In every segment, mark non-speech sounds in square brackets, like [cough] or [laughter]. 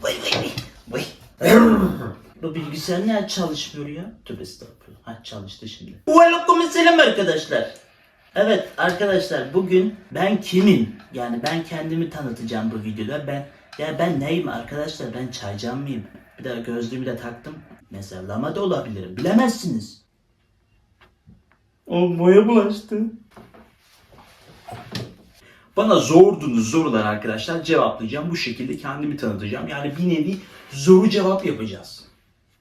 Vay vay vay. Vay. [laughs] Bu bilgisayar niye çalışmıyor ya? Tövbe estağfurullah. Ha çalıştı şimdi. Aleyküm selam arkadaşlar. Evet arkadaşlar bugün ben kimim? Yani ben kendimi tanıtacağım bu videoda. Ben ya ben neyim arkadaşlar? Ben çaycan mıyım? Bir de gözlüğümü de taktım. Mesela lama da olabilirim. Bilemezsiniz. O boya bulaştı. Bana sorduğunuz sorular arkadaşlar cevaplayacağım. Bu şekilde kendimi tanıtacağım. Yani bir nevi zoru cevap yapacağız.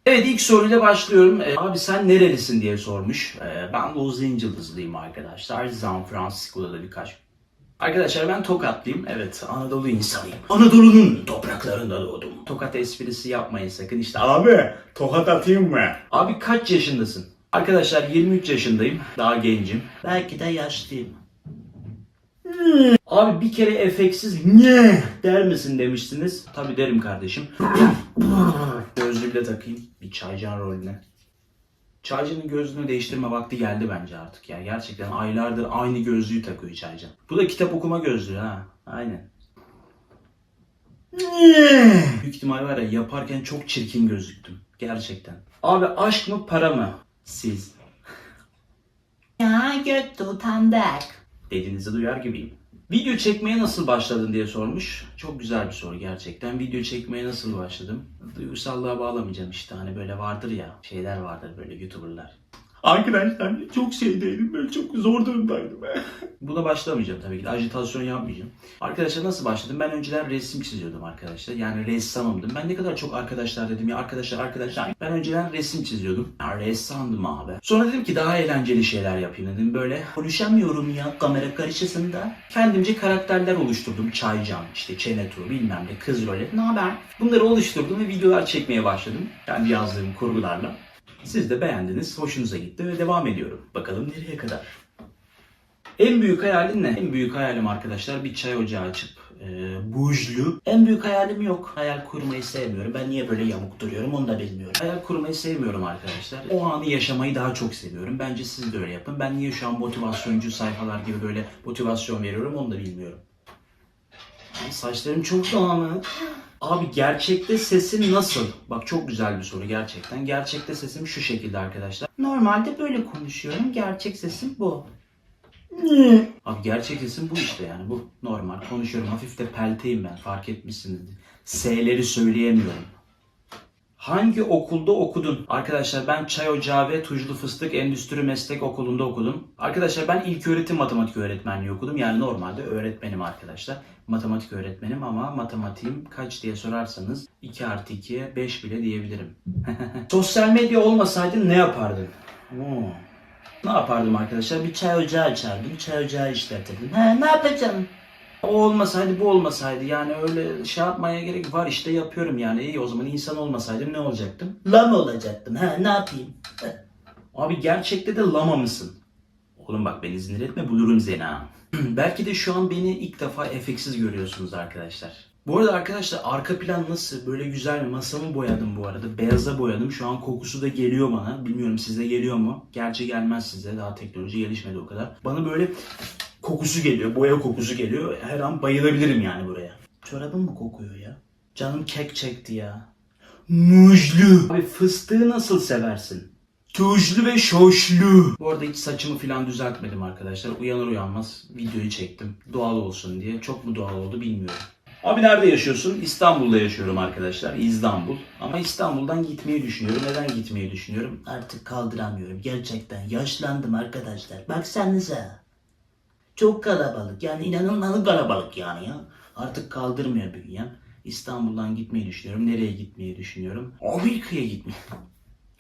Evet ilk soruyla başlıyorum. Ee, abi sen nerelisin diye sormuş. Ee, ben Los Angeles'lıyım arkadaşlar. San Francisco'da da birkaç. Arkadaşlar ben Tokatlıyım. Evet Anadolu insanıyım. Anadolu'nun topraklarında doğdum. Tokat esprisi yapmayın sakın işte. Abi tokat atayım mı? Abi kaç yaşındasın? Arkadaşlar 23 yaşındayım. Daha gencim. Belki de yaşlıyım. Abi bir kere efeksiz ne der misin demiştiniz. Tabi derim kardeşim. Gözlüğü de takayım. Bir çaycan rolüne. Çaycanın gözlüğünü değiştirme vakti geldi bence artık ya. Gerçekten aylardır aynı gözlüğü takıyor Çaycan. Bu da kitap okuma gözlüğü ha. Aynen. Büyük ihtimal var ya yaparken çok çirkin gözüktüm. Gerçekten. Abi aşk mı para mı? Siz. Ya göt utandık. Dediğinizi duyar gibiyim. Video çekmeye nasıl başladın diye sormuş. Çok güzel bir soru gerçekten. Video çekmeye nasıl başladım? Duygusallığa bağlamayacağım işte. Hani böyle vardır ya. Şeyler vardır böyle YouTuber'lar. Arkadaşlar çok şeydeydim. Böyle çok zor durumdaydım. [laughs] Buna başlamayacağım tabii ki de. Ajitasyon yapmayacağım. Arkadaşlar nasıl başladım? Ben önceden resim çiziyordum arkadaşlar. Yani ressamımdım. Ben ne kadar çok arkadaşlar dedim ya. Arkadaşlar arkadaşlar. Ben önceden resim çiziyordum. Ya ressamdım abi. Sonra dedim ki daha eğlenceli şeyler yapayım dedim. Böyle konuşamıyorum ya kamera karşısında. Kendimce karakterler oluşturdum. Çaycan, işte Çenetu, bilmem ne, kız role. Ne haber? Bunları oluşturdum ve videolar çekmeye başladım. Kendi yazdığım kurgularla. Siz de beğendiniz, hoşunuza gitti ve devam ediyorum. Bakalım nereye kadar? En büyük hayalin ne? En büyük hayalim arkadaşlar bir çay ocağı açıp e, bujlu. En büyük hayalim yok. Hayal kurmayı sevmiyorum. Ben niye böyle yamuk duruyorum onu da bilmiyorum. Hayal kurmayı sevmiyorum arkadaşlar. O anı yaşamayı daha çok seviyorum. Bence siz de öyle yapın. Ben niye şu an motivasyoncu sayfalar gibi böyle motivasyon veriyorum onu da bilmiyorum. Ay, saçlarım çok dağınık. Abi gerçekte sesin nasıl? Bak çok güzel bir soru gerçekten. Gerçekte sesim şu şekilde arkadaşlar. Normalde böyle konuşuyorum. Gerçek sesim bu. Abi gerçek sesim bu işte yani bu normal konuşuyorum hafif de pelteyim ben fark etmişsinizdir. S'leri söyleyemiyorum. Hangi okulda okudun? Arkadaşlar ben Çay Ocağı ve Tuzlu Fıstık Endüstri Meslek Okulu'nda okudum. Arkadaşlar ben ilk öğretim matematik öğretmenliği okudum. Yani normalde öğretmenim arkadaşlar. Matematik öğretmenim ama matematiğim kaç diye sorarsanız 2 artı 2'ye 5 bile diyebilirim. [laughs] Sosyal medya olmasaydı ne yapardın? Oo. Ne yapardım arkadaşlar? Bir çay ocağı açardım. Çay ocağı işletirdim. He, ne yapacağım? O olmasaydı bu olmasaydı yani öyle şey yapmaya gerek var işte yapıyorum yani iyi o zaman insan olmasaydım ne olacaktım? Lama olacaktım ha ne yapayım? Abi gerçekte de lama mısın? Oğlum bak beni sinir etme bulurum seni ha. [clears throat] Belki de şu an beni ilk defa efeksiz görüyorsunuz arkadaşlar. Bu arada arkadaşlar arka plan nasıl? Böyle güzel mi? Masamı boyadım bu arada. Beyaza boyadım. Şu an kokusu da geliyor bana. Bilmiyorum size geliyor mu? Gerçi gelmez size. Daha teknoloji gelişmedi o kadar. Bana böyle kokusu geliyor. Boya kokusu geliyor. Her an bayılabilirim yani buraya. Çorabım mı kokuyor ya? Canım kek çekti ya. Muzlu. Abi fıstığı nasıl seversin? Tuzlu ve şoşlu. Bu arada hiç saçımı falan düzeltmedim arkadaşlar. Uyanır uyanmaz videoyu çektim. Doğal olsun diye. Çok mu doğal oldu bilmiyorum. Abi nerede yaşıyorsun? İstanbul'da yaşıyorum arkadaşlar. İstanbul. Ama İstanbul'dan gitmeyi düşünüyorum. Neden gitmeyi düşünüyorum? Artık kaldıramıyorum. Gerçekten yaşlandım arkadaşlar. Baksanıza. Çok kalabalık. Yani inanılmaz kalabalık yani ya. Artık kaldırmıyor bünyem. İstanbul'dan gitmeyi düşünüyorum. Nereye gitmeyi düşünüyorum? Amerika'ya gitmeyi.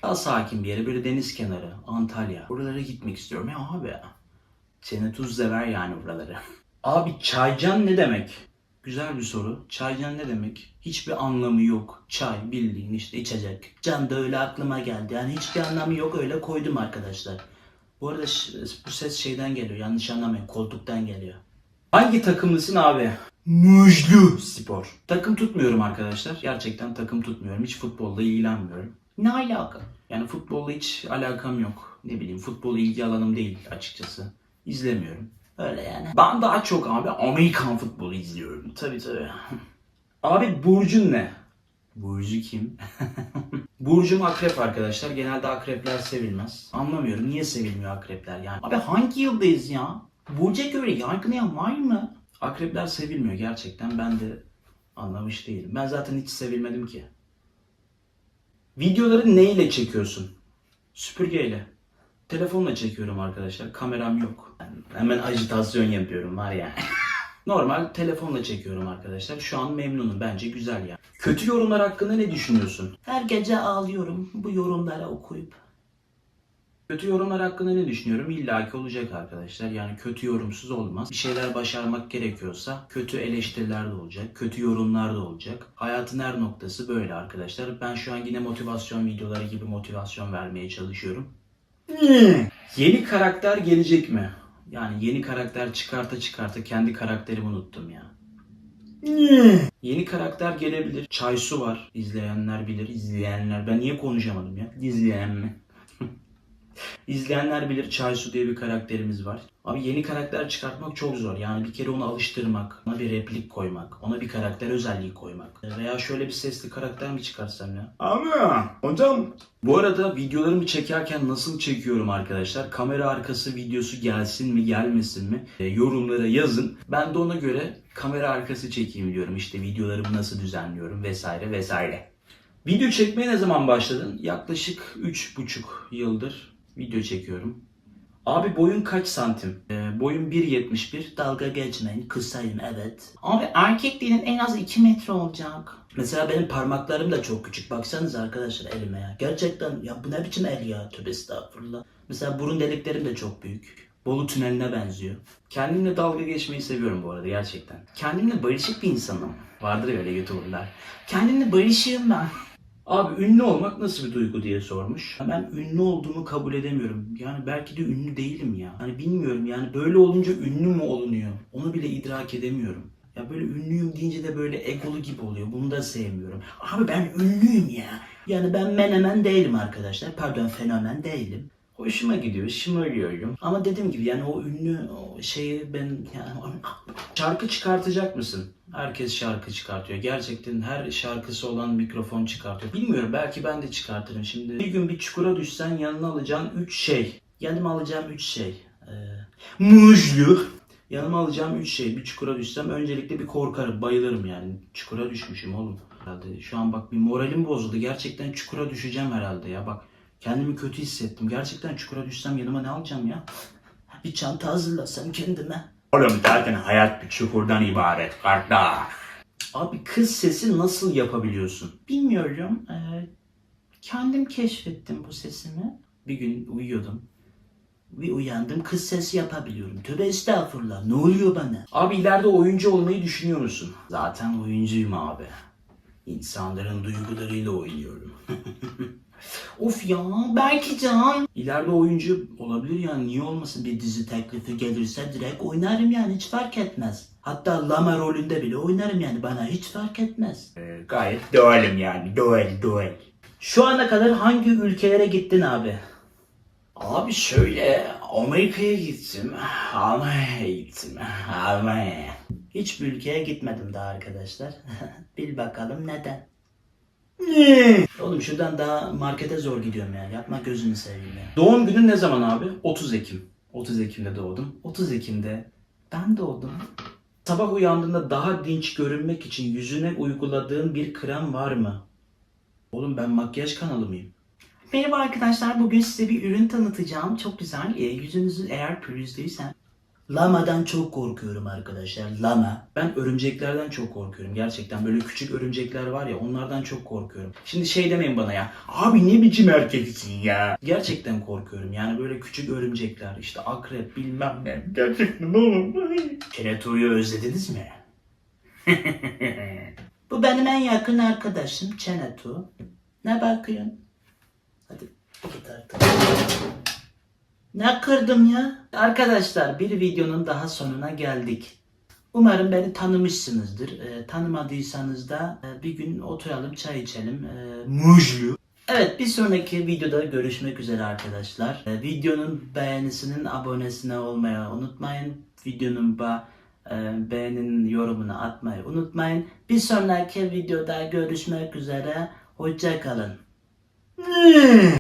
Daha sakin bir yere böyle deniz kenarı, Antalya. Oralara gitmek istiyorum ya abi. Seni tuz sever yani buraları. [laughs] Abi çaycan ne demek? Güzel bir soru. Çaycan ne demek? Hiçbir anlamı yok. Çay bildiğin işte içecek. Can da öyle aklıma geldi. Yani hiçbir anlamı yok öyle koydum arkadaşlar. Bu arada bu ses şeyden geliyor. Yanlış anlamayın. Koltuktan geliyor. Hangi takımlısın abi? Mujlu spor. Takım tutmuyorum arkadaşlar. Gerçekten takım tutmuyorum. Hiç futbolla ilgilenmiyorum. Ne alaka? Yani futbolla hiç alakam yok. Ne bileyim futbol ilgi alanım değil açıkçası. İzlemiyorum. Öyle yani. Ben daha çok abi Amerikan futbolu izliyorum. Tabii tabii. [laughs] Abi burcun ne? Burcu kim? [laughs] Burcum akrep arkadaşlar. Genelde akrepler sevilmez. Anlamıyorum niye sevilmiyor akrepler yani. Abi hangi yıldayız ya? Burcu'ya göre yargılayan var mı? Akrepler sevilmiyor gerçekten. Ben de anlamış değilim. Ben zaten hiç sevilmedim ki. Videoları neyle çekiyorsun? Süpürgeyle. Telefonla çekiyorum arkadaşlar. Kameram yok. Yani hemen ajitasyon yapıyorum var ya. [laughs] Normal telefonla çekiyorum arkadaşlar. Şu an memnunum. Bence güzel ya. Kötü yorumlar hakkında ne düşünüyorsun? Her gece ağlıyorum bu yorumları okuyup. Kötü yorumlar hakkında ne düşünüyorum? İlla ki olacak arkadaşlar. Yani kötü yorumsuz olmaz. Bir şeyler başarmak gerekiyorsa kötü eleştiriler de olacak. Kötü yorumlar da olacak. Hayatın her noktası böyle arkadaşlar. Ben şu an yine motivasyon videoları gibi motivasyon vermeye çalışıyorum. Yeni karakter gelecek mi? Yani yeni karakter çıkarta çıkarta kendi karakterimi unuttum ya. Yeni karakter gelebilir. Çaysu var. İzleyenler bilir. İzleyenler. Ben niye konuşamadım ya? İzleyen mi? İzleyenler bilir Çaysu diye bir karakterimiz var. Abi yeni karakter çıkartmak çok zor. Yani bir kere onu alıştırmak, ona bir replik koymak, ona bir karakter özelliği koymak. Veya şöyle bir sesli karakter mi çıkarsam ya? Ama hocam. Bu arada videolarımı çekerken nasıl çekiyorum arkadaşlar? Kamera arkası videosu gelsin mi gelmesin mi? E, yorumlara yazın. Ben de ona göre kamera arkası çekeyim diyorum. İşte videolarımı nasıl düzenliyorum vesaire vesaire. Video çekmeye ne zaman başladın? Yaklaşık 3,5 yıldır video çekiyorum. Abi boyun kaç santim? Ee, boyum 1.71. Dalga geçmeyin kısayım evet. Abi erkekliğinin en az 2 metre olacak. Mesela benim parmaklarım da çok küçük. Baksanıza arkadaşlar elime ya. Gerçekten ya bu ne biçim el ya? Tövbe estağfurullah. Mesela burun deliklerim de çok büyük. Bolu tüneline benziyor. Kendimle dalga geçmeyi seviyorum bu arada gerçekten. Kendimle barışık bir insanım. Vardır öyle YouTuber'lar. Kendimle barışığım ben. Abi ünlü olmak nasıl bir duygu diye sormuş. Ben ünlü olduğumu kabul edemiyorum. Yani belki de ünlü değilim ya. Hani bilmiyorum yani böyle olunca ünlü mü olunuyor? Onu bile idrak edemiyorum. Ya böyle ünlüyüm deyince de böyle egolu gibi oluyor. Bunu da sevmiyorum. Abi ben ünlüyüm ya. Yani ben menemen değilim arkadaşlar. Pardon fenomen değilim. Hoşuma gidiyor, şımarıyorum. Ama dediğim gibi yani o ünlü o şeyi ben yani [laughs] şarkı çıkartacak mısın? Herkes şarkı çıkartıyor. Gerçekten her şarkısı olan mikrofon çıkartıyor. Bilmiyorum belki ben de çıkartırım. Şimdi bir gün bir çukura düşsen yanına alacağın 3 şey. Yanıma alacağım 3 şey. Ee, muzlu. Yanıma alacağım 3 şey. Bir çukura düşsem öncelikle bir korkarım, bayılırım yani. Çukura düşmüşüm oğlum. Herhalde şu an bak bir moralim bozuldu. Gerçekten çukura düşeceğim herhalde ya. Bak kendimi kötü hissettim. Gerçekten çukura düşsem yanıma ne alacağım ya? Bir çanta hazırlasam kendime. Oğlum zaten hayat bir çukurdan ibaret kardeş. Abi kız sesi nasıl yapabiliyorsun? Bilmiyorum. eee, kendim keşfettim bu sesimi. Bir gün uyuyordum. Bir uyandım kız sesi yapabiliyorum. Tövbe estağfurullah. Ne oluyor bana? Abi ileride oyuncu olmayı düşünüyor musun? Zaten oyuncuyum abi. İnsanların duygularıyla oynuyorum. [laughs] Of ya belki can. İleride oyuncu olabilir yani niye olmasın? Bir dizi teklifi gelirse direkt oynarım yani hiç fark etmez. Hatta Lama rolünde bile oynarım yani bana hiç fark etmez. Ee, gayet doğalım yani. Doğal doğal. Şu ana kadar hangi ülkelere gittin abi? Abi şöyle Amerika'ya gittim. Almanya'ya gittim. Almanya. Hiçbir ülkeye gitmedim daha arkadaşlar. [laughs] Bil bakalım neden? Oğlum şuradan daha markete zor gidiyorum ya. Yapma gözünü seveyim ya. Doğum günün ne zaman abi? 30 Ekim. 30 Ekim'de doğdum. 30 Ekim'de Ben doğdum. sabah uyandığında daha dinç görünmek için yüzüne uyguladığın bir krem var mı? Oğlum ben makyaj kanalı mıyım? Merhaba arkadaşlar bugün size bir ürün tanıtacağım. Çok güzel. Ee, yüzünüzü eğer pürüzlüyse. Lamadan çok korkuyorum arkadaşlar. Lama. Ben örümceklerden çok korkuyorum. Gerçekten böyle küçük örümcekler var ya onlardan çok korkuyorum. Şimdi şey demeyin bana ya. Abi ne biçim erkeksin ya. Gerçekten korkuyorum. Yani böyle küçük örümcekler işte akrep bilmem ne. Gerçekten oğlum. Keneto'yu özlediniz mi? [laughs] Bu benim en yakın arkadaşım Çenetu. Ne bakıyorsun? Hadi git artık. Ne kırdım ya? Arkadaşlar bir videonun daha sonuna geldik. Umarım beni tanımışsınızdır. Ee, tanımadıysanız da e, bir gün oturalım çay içelim. Ee, Mujlu. Evet bir sonraki videoda görüşmek üzere arkadaşlar. Ee, videonun beğenisinin abonesine olmayı unutmayın. Videonun ba e, beğenin yorumunu atmayı unutmayın. Bir sonraki videoda görüşmek üzere. Hoşça kalın.